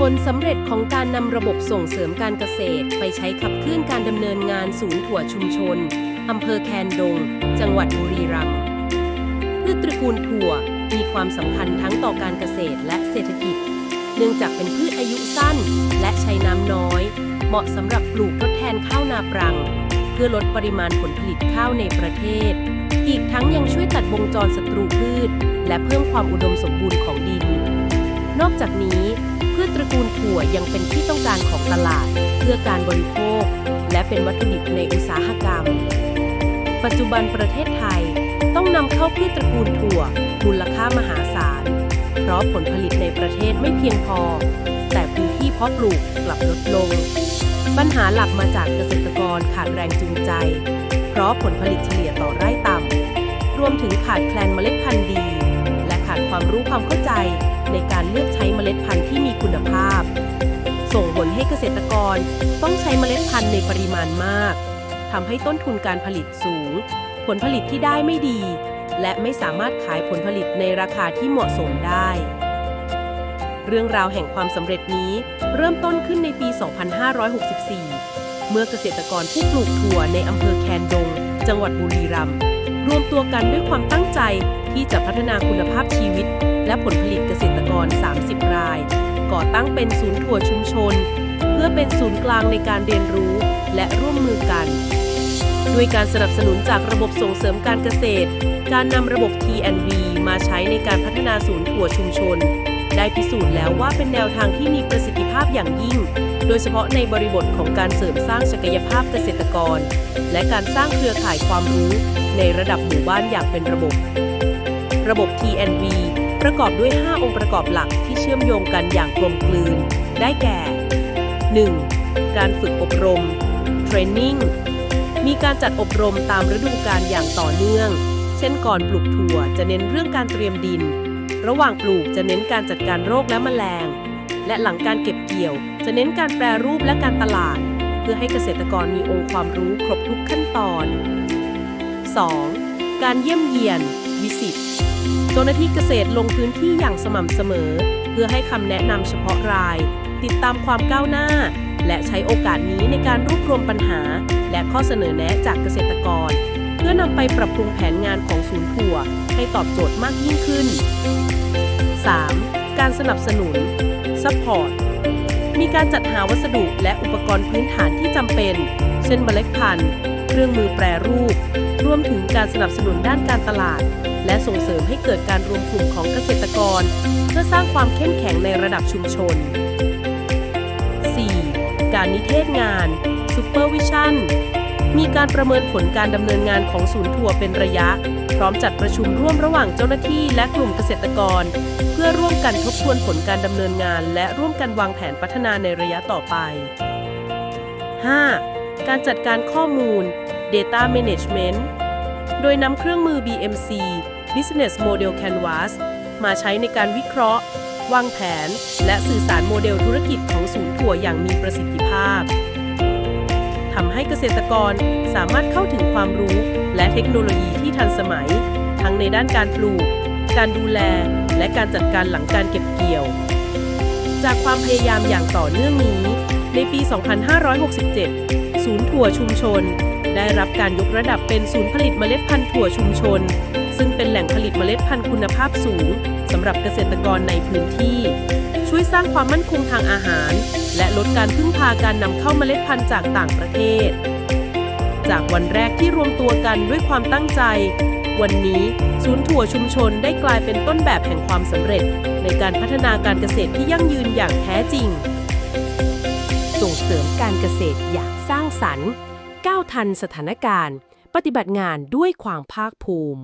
ผลสำเร็จของการนำระบบส่งเสริมการเกษตร ไปใช้ขับเคลื่อนการดำเนินงานศูนย์ถั่วชุมชนอำเภอแคนดง จังหวัดบุรีรัมย์พืชตระกูลถั่วมีความสำคัญทั้งต่อการเกษตรและเศรษฐกิจ เนื่องจากเป็นพืชอายุสั้นและใช้น้ำน้อย เหมาะสำหรับปลูกทดแทนข้าวนาปรัง เพื่อลดปริมาณผลผลิตข้าวในประเทศ อีกทั้งยังช่วยตัดวงจรศัตรูพืช และเพิ่มความอุดมสมบูรณ์ของดิน นอกจากนี้ ชตระกูลถั่วยังเป็นที่ต้องการของตลาด เพื่อการบริโภค และเป็นวัตถุดิบในอุตสาหกรรม ปัจจุบันประเทศไทยต้องนำเข้าพืชตระกูลถั่วมูลค่ามหาศาล เพราะผลผลิตในประเทศไม่เพียงพอ แต่พื้นที่เพาะปลูกกลับลดลง ปัญหาหลักมาจากเกษตรกรขาดแรงจูงใจ เพราะผลผลิตเฉลี่ยต่อไร่ต่ำรวมถึงขาดแคลนเมล็ดพันธุ์ดี และขาดความรู้ความเข้าใจ ในการเลือกใช้เมล็ดพันธุ์ที่มีคุณภาพ ส่งผลให้เกษตรกรต้องใช้เมล็ดพันธุ์ในปริมาณมากทำให้ต้นทุนการผลิตสูง ผลผลิตที่ได้ไม่ดี และไม่สามารถขายผลผลิตในราคาที่เหมาะสมได้ เรื่องราวแห่งความสำเร็จนี้เริ่มต้นขึ้นในปี 2564 เมื่อเกษตรกรผู้ปลูกถั่วในอำเภอแคนดง จังหวัดบุรีรัมย์ รวมตัวกันด้วยความตั้งใจที่จะพัฒนาคุณภาพชีวิต และผลผลิตเกษตรกร 30 ราย ก่อตั้งเป็นศูนย์ถั่วชุมชน เพื่อเป็นศูนย์กลางในการเรียนรู้และร่วมมือกัน ด้วยการสนับสนุนจากระบบส่งเสริมการเกษตร การนำระบบ T&V มาใช้ในการพัฒนาศูนย์ถั่วชุมชน ได้พิสูจน์แล้วว่าเป็นแนวทางที่มีประสิทธิภาพอย่างยิ่ง โดยเฉพาะในบริบทของการเสริมสร้างศักยภาพเกษตรกร และการสร้างเครือข่ายความรู้ ในระดับหมู่บ้านอย่างเป็นระบบ ระบบ TNV ประกอบด้วย 5 องค์ประกอบหลักที่เชื่อมโยงกันอย่างกลมกลืน ได้แก่ 1. การฝึกอบรม Training มีการจัดอบรมตามฤดูกาลอย่างต่อเนื่อง เช่นก่อนปลูกถั่วจะเน้นเรื่องการเตรียมดิน ระหว่างปลูกจะเน้นการจัดการโรคและแมลง และหลังการเก็บเกี่ยว จะเน้นการแปรรูปและการตลาด เพื่อให้เกษตรกรมีองค์ความรู้ครบทุกขั้นตอน 2. การเยี่ยมเยียน วิสิตเจ้าหน้าที่เกษตรลงพื้นที่อย่างสม่ำเสมอ เพื่อให้คำแนะนำเฉพาะราย ติดตามความก้าวหน้า และใช้โอกาสนี้ในการรวบรวมปัญหา และข้อเสนอแนะจากเกษตรกร เพื่อนำไปปรับปรุงแผนงานของศูนย์ถั่วให้ตอบโจทย์มากยิ่งขึ้น 3. การสนับสนุน Support มีการจัดหาวัสดุและอุปกรณ์พื้นฐานที่จำเป็น เช่นเมล็ดพันธุ์ เครื่องมือแปรรูป รวมถึงการสนับสนุนด้านการตลาด และส่งเสริมให้เกิดการรวมกลุ่มของเกษตรกร เพื่อสร้างความเข้มแข็งในระดับชุมชน 4. การนิเทศงาน Supervision มีการประเมินผลการดำเนินงานของศูนย์ถั่วเป็นระยะ พร้อมจัดประชุมร่วมระหว่างเจ้าหน้าที่และกลุ่มเกษตรกร เพื่อร่วมกันทบทวนผลการดำเนินงาน และร่วมกันวางแผนพัฒนาในระยะต่อไป 5. การจัดการข้อมูล Data Management โดยนำเครื่องมือ BMC Business Model Canvas มาใช้ในการวิเคราะห์ วางแผน และสื่อสารโมเดลธุรกิจของศูนย์ถั่วอย่างมีประสิทธิภาพ ทำให้เกษตรกรสามารถเข้าถึงความรู้และเทคโนโลยีที่ทันสมัย ทั้งในด้านการปลูก การดูแล และการจัดการหลังการเก็บเกี่ยว จากความพยายามอย่างต่อเนื่องนี้ ในปี 2567 ศูนย์ถั่วชุมชน ได้รับการยกระดับเป็นศูนย์ผลิตเมล็ดพันธุ์ถั่วชุมชน ซึ่งเป็นแหล่งผลิตเมล็ดพันธุ์คุณภาพสูงสำหรับเกษตรกรในพื้นที่ สร้างความมั่นคงทางอาหาร และลดการพึ่งพาการนำเข้าเมล็ดพันธุ์จากต่างประเทศ จากวันแรกที่รวมตัวกันด้วยความตั้งใจ วันนี้ศูนย์ถั่วชุมชนได้กลายเป็นต้นแบบแห่งความสำเร็จ ในการพัฒนาการเกษตรที่ยั่งยืนอย่างแท้จริง ส่งเสริมการเกษตรอย่างสร้างสรรค์ ก้าวทันสถานการณ์ ปฏิบัติงานด้วยความภาคภูมิ